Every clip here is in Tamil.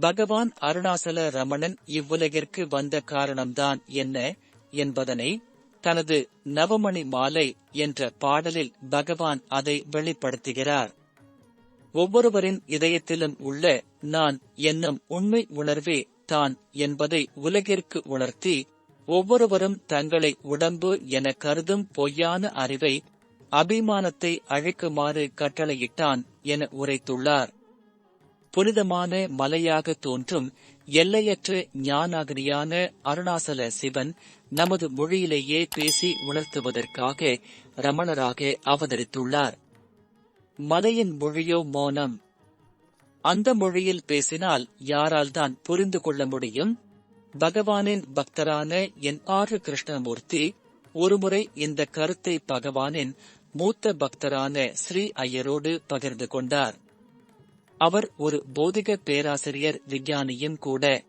பகவான் அருணாசல ரமணன் இவ்வுலகிற்கு வந்த காரணம்தான் என்ன என்பதனை தனது நவமணி மாலை என்ற பாடலில் பகவான் அதை வெளிப்படுத்துகிறார். ஒவ்வொருவரின் இதயத்திலும் உள்ள நான் என்னும் உண்மை உணர்வே தான் என்பதை உலகிற்கு உணர்த்தி ஒவ்வொருவரும் தங்களை உடம்பு என கருதும் பொய்யான அறிவை அபிமானத்தை அழைக்குமாறு கட்டளையிட்டான் என உரைத்துள்ளார். புனிதமான மலையாக தோன்றும் எல்லையற்ற ஞானாகினியான அருணாசல சிவன் நமது மொழியிலேயே பேசி உணர்த்துவதற்காக ரமணராக அவதரித்துள்ளார். மலையின் மொழியோ மௌனம். அந்த மொழியில் பேசினால் யாரால் தான் புரிந்து கொள்ள முடியும்? பகவானின் பக்தரான என் ஆறு கிருஷ்ணமூர்த்தி ஒருமுறை இந்த கருத்தை பகவானின் மூத்த பக்தரான ஸ்ரீ ஐயரோடு பகிர்ந்து கொண்டார். அவர் ஒரு போதிக பேராசிரியர் விஞ்ஞானியும் கூட.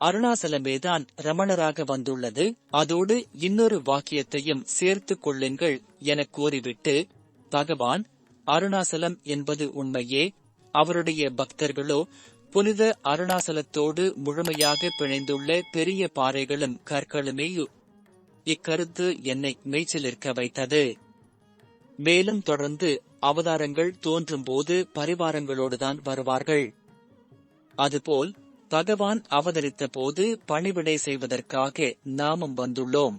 அருணாசலமேதான் ரமணராக வந்துள்ளது. அதோடு இன்னொரு வாக்கியத்தையும் சேர்த்துக் கொள்ளுங்கள் என கூறிவிட்டு பகவான் அருணாசலம் என்பது உண்மையே. அவருடைய பக்தர்களோ புனித அருணாசலத்தோடு முழுமையாக பிணைந்துள்ள பெரிய பாறைகளும் கற்களுமே இக்கருத்து என்னை மேய்ச்சலிருக்க வைத்தது. மேலும் தொடர்ந்து அவதாரங்கள் தோன்றும் போது பரிவாரங்களோடுதான் வருவார்கள். அதுபோல் பகவான் அவதரித்த போது பணிவிடை செய்வதற்காக நாமும் வந்துள்ளோம்.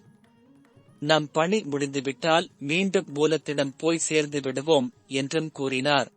நம் பணி முடிந்துவிட்டால் மீண்டும் மூலத்திடம் போய் சேர்ந்து விடுவோம் என்றும் கூறினார்.